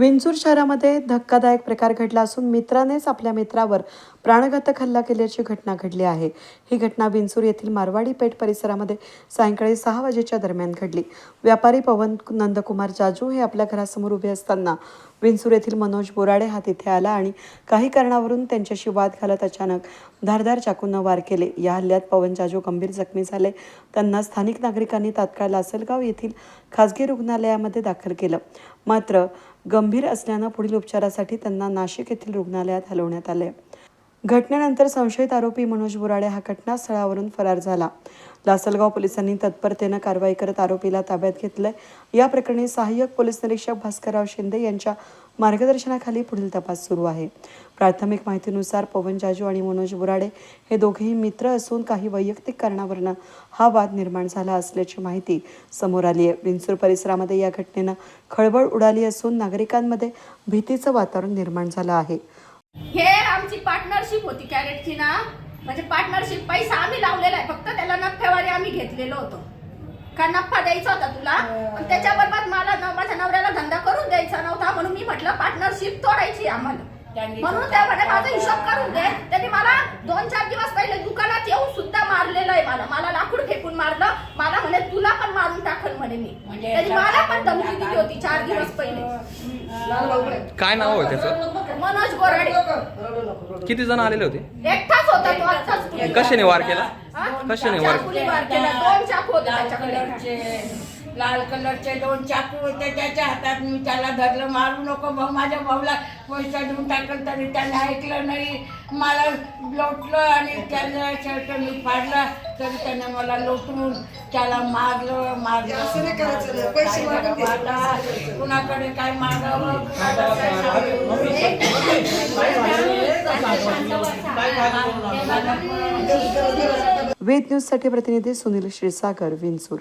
विंचूर शहरामध्ये धक्कादायक प्रकार घडला असून मित्रानेच आपल्या मित्रावर प्राणघातक हल्ला केल्याची घटना घडली आहे. ही घटना विंचूर येथील मारवाडी पेठ परिसरामध्ये सायंकाळी सहा वाजेच्या दरम्यान घडली. व्यापारी पवन नंदकुमार जाजू हे आपल्या घरासमोर उभे असताना विंचूर येथील मनोज बोराडे हा तिथे आला आणि काही कारणावरून त्यांच्याशी वाद घालत अचानक धारधार चाकूनं वार केले. या हल्ल्यात पवन जाजू गंभीर जखमी झाले. त्यांना स्थानिक नागरिकांनी तात्काळ लासलगाव येथील खासगी रुग्णालयामध्ये दाखल केलं. मात्र गंभीर असल्यानं पुढील उपचारासाठी त्यांना नाशिक येथील रुग्णालयात हलवण्यात आले घटनेनंतर संशयित आरोपी मनोज बुराडे हा घटनास्थळावरून फरार झाला. लासलगाव पोलिसांनी तत्परतेनं कारवाई करत आरोपीला ताब्यात घेतलंय. या प्रकरणी सहाय्यक पोलीस निरीक्षक भास्करराव शिंदे यांच्या मार्गदर्शनाखाली पुढील तपास सुरू आहे. प्राथमिक माहितीनुसार पवन जाजू आणि मनोज बुराडे हे दोघेही मित्र असून काही वैयक्तिक कारणावरनं हा वाद निर्माण झाला असल्याची माहिती समोर आली आहे. विंचूर परिसरामध्ये या घटनेनं खळबळ उडाली असून नागरिकांमध्ये भीतीचं वातावरण निर्माण झालं आहे. हे आमची पार्टनरशिप होती कॅरेटची ना. म्हणजे पार्टनरशिप पैसा आम्ही लावलेला आहे फक्त त्याला नफ्यावारी आम्ही घेतलेलो होतो. का नफा द्यायचा होता तुला? पण त्याच्याबरोबर मला माझ्या नवऱ्याला धंदा करून द्यायचा नव्हता म्हणून मी म्हटलं पार्टनरशिप तोडायची आम्हाला. म्हणून त्या माझा हिशोब करून दे. त्यांनी मला दोन चार दिवस पहिले दुकानात येऊन सुद्धा मारलेलं आहे मला मला लाकूड फेकून मारलं मला म्हणे तुला पण मारून टाकल म्हणे मी त्यांनी मला पण धमकी दिली होती चार दिवस पहिले. काय नाव आहे त्याचं? मनोज बोराडे किती जण आलेले होते? एकटाच होता तो आत्ताच. कशाने वार केला? कशाने वार चाकूने वार केला? दोन चाकू होते त्याच्याकडे. लाल कलरचे दोन चाकू होते त्याच्या हातात मी त्याला धरलं. मारू नको भाऊ माझ्या भाऊला पैसा देऊन टाकलं तरी त्याने ऐकलं नाही. मला लोटलं आणि त्यानं शर्ट मी फाडला तरी त्याने मला लोटून त्याला मारलं मारलं? कुणाकडे काय मागावं? वेद न्यूजसाठी प्रतिनिधी सुनील क्षीरसागर विंचूर.